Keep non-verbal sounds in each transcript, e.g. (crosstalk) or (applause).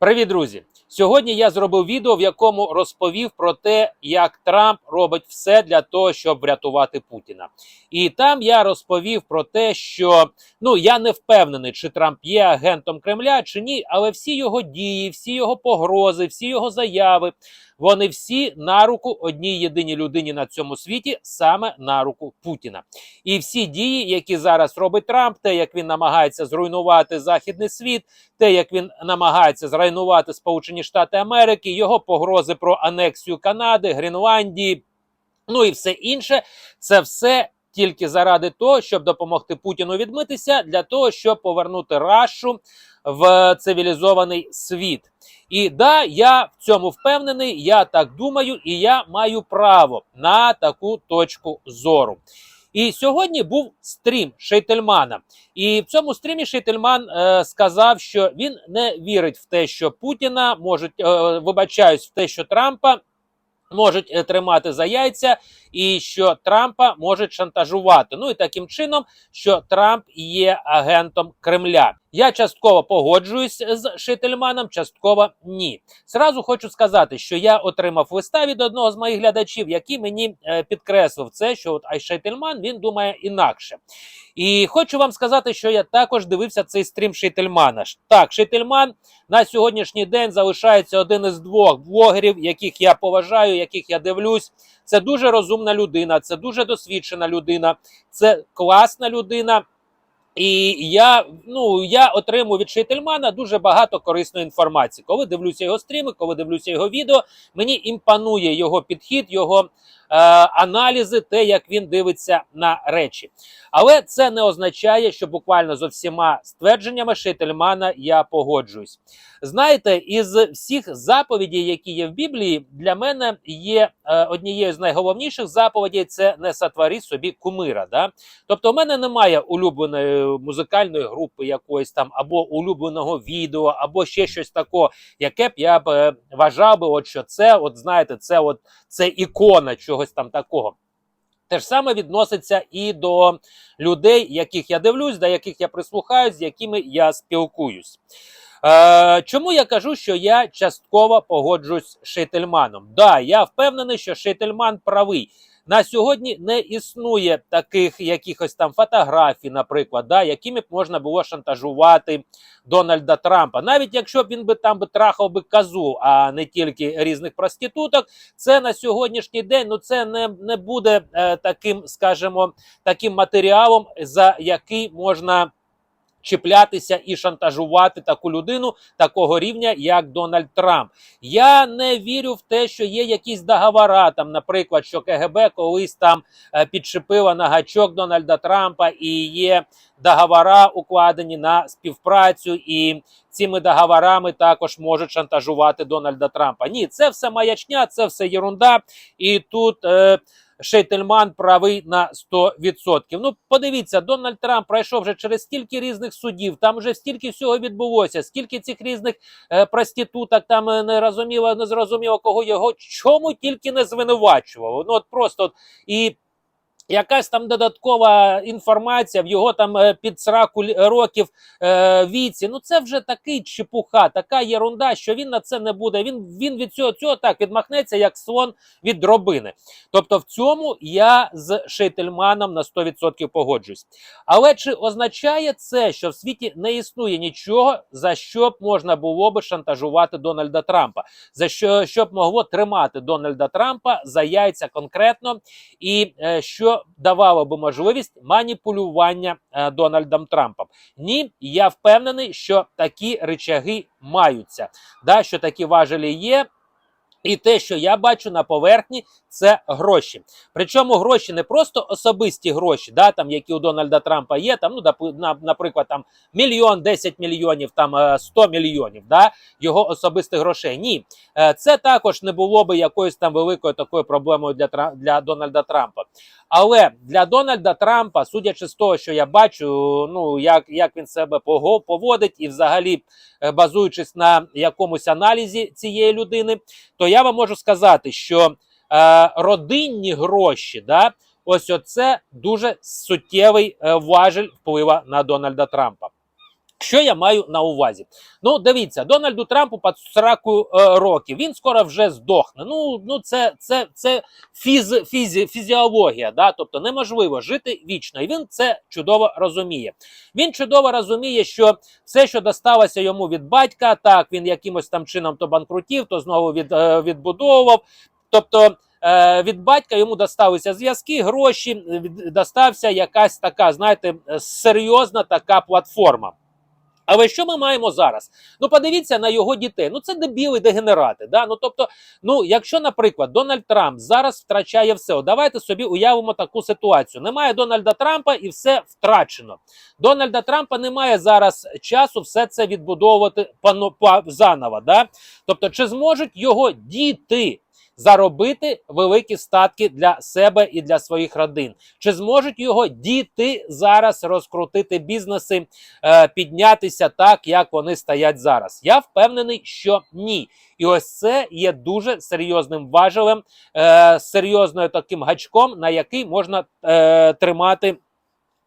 Привіт, друзі! Сьогодні я зробив відео, в якому розповів про те, як Трамп робить все для того, щоб врятувати Путіна. І там я розповів про те, що ну я не впевнений, чи Трамп є агентом Кремля чи ні, але всі його дії, всі його погрози, всі його заяви, вони всі на руку одній єдиній людині на цьому світі, саме на руку Путіна. І всі дії, які зараз робить Трамп, те, як він намагається зруйнувати західний світ, те, як він намагається зруйнувати Сполучені Штати Америки, його погрози про анексію Канади, Гренландії, ну і все інше, це все. Тільки заради того, щоб допомогти Путіну відмитися, для того, щоб повернути Рашу в цивілізований світ. І да, я в цьому впевнений, я так думаю, і я маю право на таку точку зору. І сьогодні був стрім Шейтельмана. І в цьому стрімі Шейтельман е, сказав, що він не вірить в те, що Путіна можуть, е, вибачаюсь, в те, що Трампа можуть е, тримати за яйця, і що Трампа можуть шантажувати. Ну і таким чином, що Трамп є агентом Кремля. Я частково погоджуюсь з Шейтельманом, частково ні. Зразу хочу сказати, що я отримав листа від одного з моїх глядачів, який мені е, підкреслив це, що от Шейтельман він думає інакше. І хочу вам сказати, що я також дивився цей стрім Шейтельмана. Так, Шейтельман на сьогоднішній день залишається один із двох блогерів, яких я поважаю, яких я дивлюсь. Це дуже розумна людина, це дуже досвідчена людина, це класна людина. І я ну я отримую від Шейтельмана дуже багато корисної інформації. Коли дивлюся його стріми, коли дивлюся його відео, мені імпонує його підхід, його аналізи, те, як він дивиться на речі. Але це не означає, що буквально зо всіма ствердженнями Шейтельмана я погоджуюсь. Знаєте, із всіх заповідей, які є в Біблії, для мене є е, однією з найголовніших заповідей це не сотвори собі кумира. Да? Тобто, у мене немає улюбленої музикальної групи якоїсь там, або улюбленого відео, або ще щось такого, яке б я б е, вважав би, от що це, от знаєте, це от це ікона чогось там такого. Те ж саме відноситься і до людей, яких я дивлюсь, до яких я прислухаюсь, з якими я спілкуюсь. Е, Чому я кажу, що я частково погоджуюсь з Шетельманом? Да, я впевнений, що Шетельман правий. На сьогодні не існує таких якихось там фотографій, наприклад, да, якими б можна було шантажувати Дональда Трампа. Навіть якщо б він би там би трахав би казу, а не тільки різних проституток, це на сьогоднішній день ну це не не буде е, таким, скажімо, таким матеріалом, за який можна чіплятися і шантажувати таку людину такого рівня, як Дональд Трамп. Я не вірю в те, що є якісь договора, там, наприклад, що КГБ колись там е, підшипила на гачок Дональда Трампа і є. Договора укладені на співпрацю, і цими договорами також можуть шантажувати Дональда Трампа. Ні, це все маячня, це все єрунда. І тут е, Шейтельман правий на 100%. Ну, подивіться, Дональд Трамп пройшов вже через стільки різних судів. Там вже стільки всього відбулося, скільки цих різних е, проституток там е, не розуміло, не зрозуміло, кого його чому тільки не звинувачував. Ну от просто от, і. Якась там додаткова інформація в його там е, під сраку років е, віці. Ну це вже такий чепуха, така єрунда, що він на це не буде. Він він від цього цього так відмахнеться, як слон від дробини. Тобто, в цьому я з Шейтельманом на 100% погоджуюсь. Але чи означає це, що в світі не існує нічого, за що б можна було би шантажувати Дональда Трампа, за що щоб могло тримати Дональда Трампа за яйця конкретно, і е, що давало би можливість маніпулювання е, Дональдом Трампом. Ні, я впевнений, що такі речаги маються, да, що такі важелі є. І те, що я бачу на поверхні, це гроші. Причому гроші не просто особисті гроші, да, там, які у Дональда Трампа є, там, ну, наприклад, там мільйон, 10 мільйонів, там 100 мільйонів да, його особистих грошей. Ні, е, це також не було би якоюсь там великою такою проблемою для для Дональда Трампа. Але для Дональда Трампа, судячи з того, що я бачу, ну як як він себе поводить, і взагалі е, базуючись на якомусь аналізі цієї людини, то я вам можу сказати, що е, родинні гроші, да, ось оце дуже суттєвий е, важель впливу на Дональда Трампа. Що я маю на увазі? Ну, дивіться, Дональду Трампу по 40 е, років. Він скоро вже здохне. Ну, ну це це, це фіз, фізі, фізіологія, да? тобто неможливо жити вічно. І він це чудово розуміє. Він чудово розуміє, що все, що досталося йому від батька, так він якимось там чином то банкрутів, то знову від, е, відбудовував. Тобто. е, Від батька йому досталися зв'язки, гроші, достався якась така, знаєте, серйозна така платформа. Але що ми маємо зараз? Ну, подивіться на його дітей. Ну, це дебіли, дегенерати. Да? Ну, тобто, ну, якщо, наприклад, Дональд Трамп зараз втрачає все, давайте собі уявимо таку ситуацію. Немає Дональда Трампа і все втрачено. Дональда Трампа немає зараз часу все це відбудовувати пано- па- заново. Да? Тобто, чи зможуть його діти заробити великі статки для себе і для своїх родин? Чи зможуть його діти зараз розкрутити бізнеси, е, піднятися так, як вони стоять зараз? Я впевнений, що ні. І ось це є дуже серйозним важелем, е, таким гачком, на який можна е, тримати.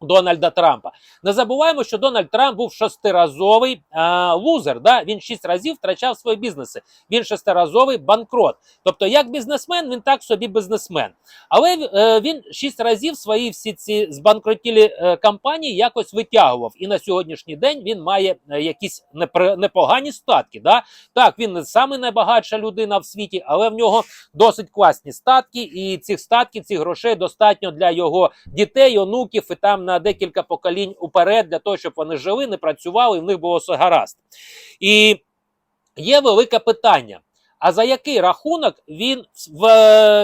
Дональда Трампа. Не забуваємо, що Дональд Трамп був шестиразовий е, лузер. Да? Він шість разів втрачав свої бізнеси. Він шестиразовий банкрот. Тобто, як бізнесмен, він так собі бізнесмен. Але е, він шість разів свої всі ці збанкротілі е, компанії якось витягував. І на сьогоднішній день він має е, якісь непри- непогані статки. Да? Так, він не саме найбагатша людина в світі, але в нього досить класні статки, і цих статків, цих грошей достатньо для його дітей, онуків і там на декілька поколінь уперед, для того, щоб вони жили, не працювали, і в них було все гаразд. І є велике питання: а за який рахунок він,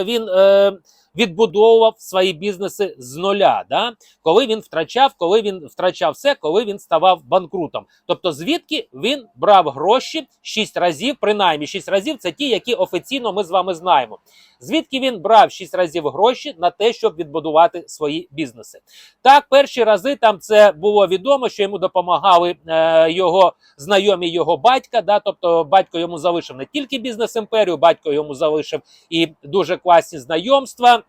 він е, відбудовував свої бізнеси з нуля? Да? Коли він втрачав, коли він втрачав все, коли він ставав банкрутом. Тобто, звідки він брав гроші шість разів, принаймні шість разів, це ті, які офіційно ми з вами знаємо. Звідки він брав шість разів гроші на те, щоб відбудувати свої бізнеси? Так, перші рази там це було відомо, що йому допомагали е, його знайомі його батька. Да, тобто батько йому залишив не тільки бізнес-імперію, батько йому залишив і дуже класні знайомства.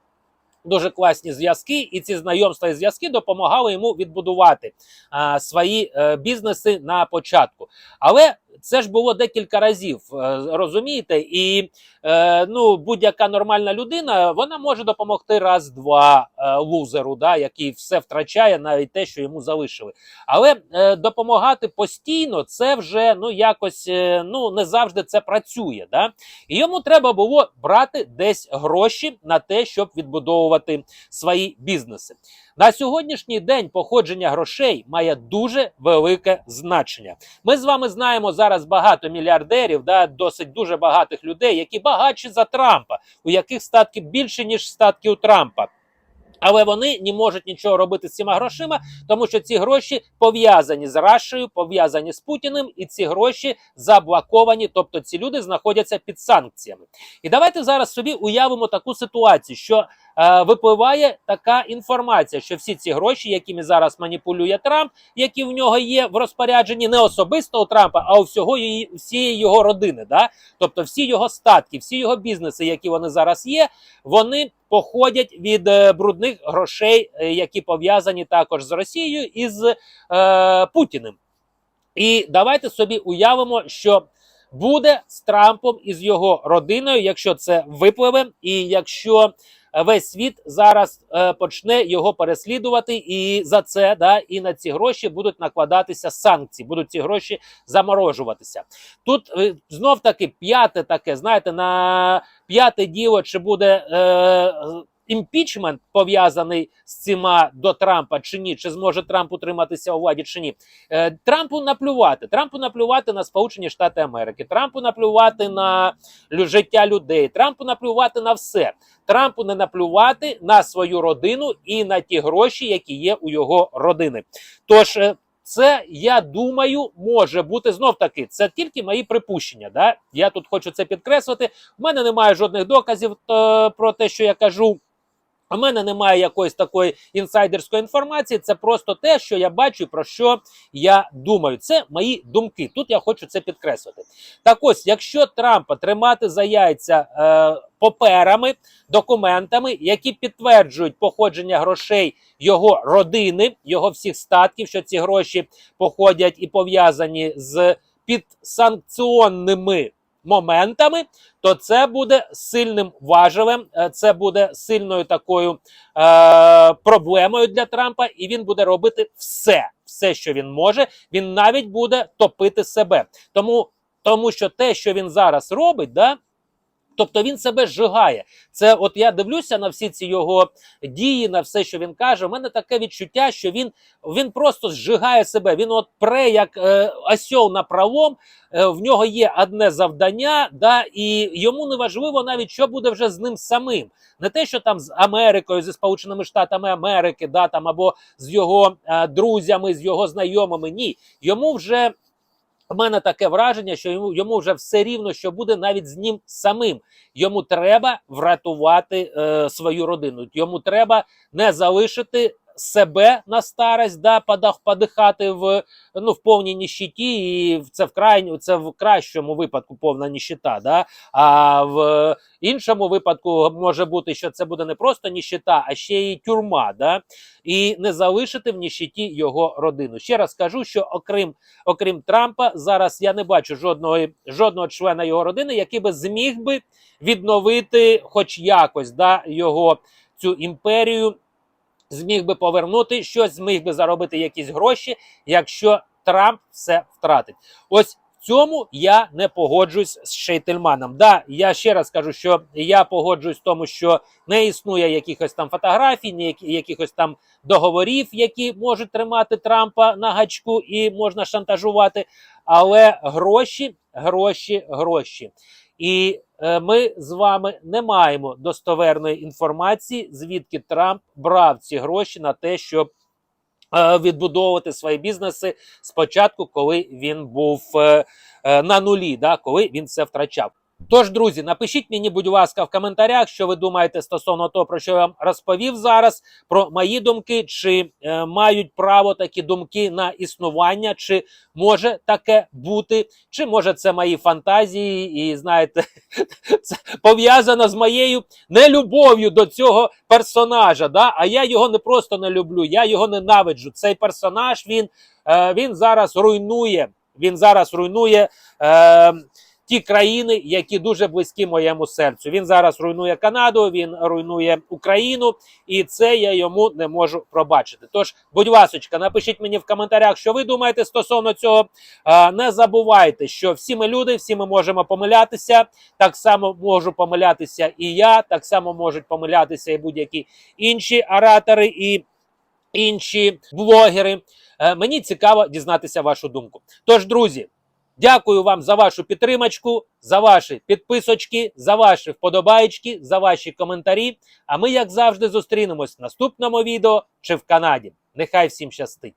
Дуже класні зв'язки, і ці знайомства і зв'язки допомагали йому відбудувати а, свої а, бізнеси на початку. Але це ж було декілька разів, е, розумієте? І е, ну, будь-яка нормальна людина вона може допомогти раз-два е, лузеру, да, який все втрачає, навіть те, що йому залишили. Але допомагати постійно це вже ну якось ну не завжди це працює. Да? І йому треба було брати десь гроші на те, щоб відбудовувати свої бізнеси. На сьогоднішній день походження грошей має дуже велике значення. Ми з вами знаємо зараз багато мільярдерів, да, досить дуже багатих людей, які багатші за Трампа, у яких статки більше ніж статки у Трампа. Але вони не можуть нічого робити з цими грошима, тому що ці гроші пов'язані з Рашею, пов'язані з Путіним, і ці гроші заблоковані. Тобто ці люди знаходяться під санкціями. І давайте зараз собі уявимо таку ситуацію, що е, випливає така інформація, що всі ці гроші, якими зараз маніпулює Трамп, які в нього є в розпорядженні не особисто у Трампа, а у всього її всієї його родини. Да? Тобто, всі його статки, всі його бізнеси, які вони зараз є, вони походять від е, брудних грошей, е, які пов'язані також з Росією і з е, Путіним. І давайте собі уявимо, що буде з Трампом і з його родиною, якщо це випливе, і якщо весь світ зараз е, почне його переслідувати, і за це да і на ці гроші будуть накладатися санкції, будуть ці гроші заморожуватися. Тут е, знов таки п'яте таке, знаєте, на п'яте діло, чи буде. Е, Імпічмент пов'язаний з цими до Трампа чи ні, чи зможе Трамп утриматися у владі чи ні. Е, Трампу наплювати. Трампу наплювати на Сполучені Штати Америки, Трампу наплювати на життя людей, Трампу наплювати на все. Трампу не наплювати на свою родину і на ті гроші, які є у його родини. Тож. е, Це я думаю, може бути знов таки. Це тільки мої припущення. Да? Я тут хочу це підкреслити. У мене немає жодних доказів е, про те, що я кажу. У мене немає якоїсь такої інсайдерської інформації. Це просто те, що я бачу, про що я думаю. Це мої думки. Тут я хочу це підкреслити. Так ось, якщо Трампа тримати за яйця е, паперами, документами, які підтверджують походження грошей його родини, його всіх статків, що ці гроші походять і пов'язані з підсанкціонними моментами, то це буде сильним важелем, е, це буде сильною такою е, проблемою для Трампа, і він буде робити все, все, що він може. Він навіть буде топити себе. Тому, тому що те, що він зараз робить, да. Тобто він себе зжигає. Це от я дивлюся на всі ці його дії, на все, що він каже. У мене таке відчуття, що він він просто зжигає себе. Він от пре як е, осьол на пролом. Е, в нього є одне завдання, да, і йому не важливо навіть, що буде вже з ним самим. Не те, що там з Америкою, зі Сполученими Штатами Америки, да, там або з його е, друзями, з його знайомими. Ні, йому вже. У мене таке враження, що йому йому вже все рівно, що буде навіть з ним самим. Йому треба врятувати е, свою родину. Йому треба не залишити себе на старость, да, подах, подихати в ну в повній ніщиті, і це в крайню, це в кращому випадку повна ніщита. Да? А в іншому випадку може бути, що це буде не просто ніщита, а ще й тюрма. Да? І не залишити в ніщиті його родину. Ще раз кажу, що окрім окрім Трампа, зараз я не бачу жодного жодного члена його родини, який би зміг би відновити, хоч якось, да, його цю імперію зміг би повернути щось, зміг би заробити якісь гроші, якщо Трамп все втратить. Ось в цьому я не погоджуюсь з Шейтельманом. Да, я ще раз кажу, що я погоджуюсь в тому, що не існує якихось там фотографій, ні якихось там договорів, які можуть тримати Трампа на гачку і можна шантажувати. Але гроші, гроші, гроші. І е, ми з вами не маємо достоверної інформації, звідки Трамп брав ці гроші на те, щоб е, відбудовувати свої бізнеси спочатку, коли він був е, на нулі, да, коли він це втрачав. Тож, друзі, напишіть мені, будь ласка, в коментарях, що ви думаєте стосовно того, про що я вам розповів зараз, про мої думки, чи е, мають право такі думки на існування, чи може таке бути, чи може це мої фантазії, і знаєте, (laughs) це пов'язано з моєю нелюбов'ю до цього персонажа. Да? А я його не просто не люблю, я його ненавиджу. Цей персонаж він, е, він зараз руйнує. Він зараз руйнує. Е, ті країни, які дуже близькі моєму серцю. Він зараз руйнує Канаду, він руйнує Україну, і це я йому не можу пробачити. Тож, будь ласочка, напишіть мені в коментарях, що ви думаєте стосовно цього. Не забувайте, що всі ми люди, всі ми можемо помилятися. Так само можу помилятися і я, так само можуть помилятися і будь-які інші оратори і інші блогери. Е, Мені цікаво дізнатися вашу думку. Тож, друзі. Дякую вам за вашу підтримочку, за ваші підписочки, за ваші вподобайки, за ваші коментарі. А ми, як завжди, зустрінемось в наступному відео чи в Канаді. Нехай всім щастить!